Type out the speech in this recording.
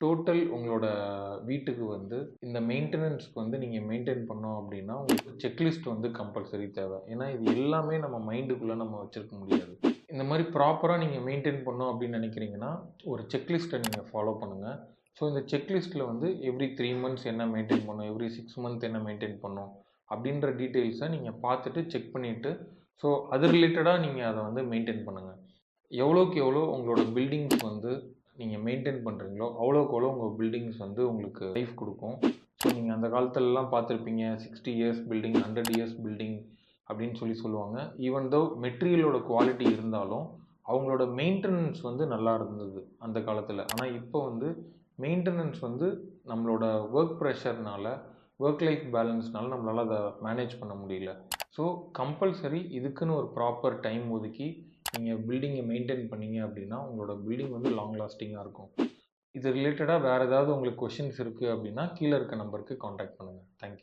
Total உங்களோட வீட்டுக்கு வந்து இந்த மெயின்டெனன்ஸ்க்கு வந்து நீங்கள் மெயின்டைன் பண்ணோம் அப்படின்னா உங்களுக்கு செக்லிஸ்ட் வந்து கம்பல்சரி தேவை. ஏன்னா இது எல்லாமே நம்ம மைண்டுக்குள்ளே நம்ம வச்சுருக்க முடியாது. இந்த மாதிரி ப்ராப்பராக நீங்கள் மெயின்டைன் பண்ணோம் அப்படின்னு நினைக்கிறீங்கன்னா ஒரு செக்லிஸ்ட்டை நீங்கள் ஃபாலோ பண்ணுங்கள் ஸோ இந்த செக்லிஸ்ட்டில் வந்து எவ்ரி த்ரீ மந்த்ஸ் என்ன மெயின்டைன் பண்ணும் எவ்ரி சிக்ஸ் மந்த் என்ன மெயின்டைன் பண்ணும் அப்படின்ற டீட்டெயில்ஸை நீங்கள் பார்த்துட்டு செக் பண்ணிவிட்டு ஸோ அது ரிலேட்டடாக நீங்கள் அதை வந்து மெயின்டைன் பண்ணுங்கள் எவ்வளோக்கு எவ்வளோ உங்களோட பில்டிங்ஸ் வந்து நீங்கள் மெயின்டைன் பண்ணுறீங்களோ அவ்வளோக்கு அவ்வளோ உங்கள் பில்டிங்ஸ் வந்து உங்களுக்கு லைஃப் கொடுக்கும். ஸோ நீங்கள் அந்த காலத்துலலாம் பார்த்துருப்பீங்க sixty years building hundred years building அப்படின்னு சொல்லி சொல்லுவாங்க. ஈவன் தோ மெட்டீரியலோட குவாலிட்டி இருந்தாலும் அவங்களோட மெயின்டெனன்ஸ் வந்து நல்லா இருந்தது அந்த காலத்தில். ஆனால் இப்போ வந்து மெயின்டெனன்ஸ் வந்து நம்மளோட ஒர்க் ப்ரெஷர்னால ஒர்க் லைஃப் பேலன்ஸ்னால நம்மளால் அதை மேனேஜ் பண்ண முடியல. ஸோ கம்பல்சரி இதுக்குன்னு ஒரு ப்ராப்பர் டைம் ஒதுக்கி நீங்கள் பில்டிங்கை மெயின்டைன் பண்ணீங்க அப்படின்னா உங்களோட பில்டிங் வந்து லாங் லாஸ்டிங்காக இருக்கும். இது ரிலேட்டடாக வேறு ஏதாவது உங்களுக்கு கொஷின்ஸ் இருக்குது அப்படின்னா கீழே இருக்க நம்பருக்கு காண்டாக்ட் பண்ணுங்கள் தேங்க்யூ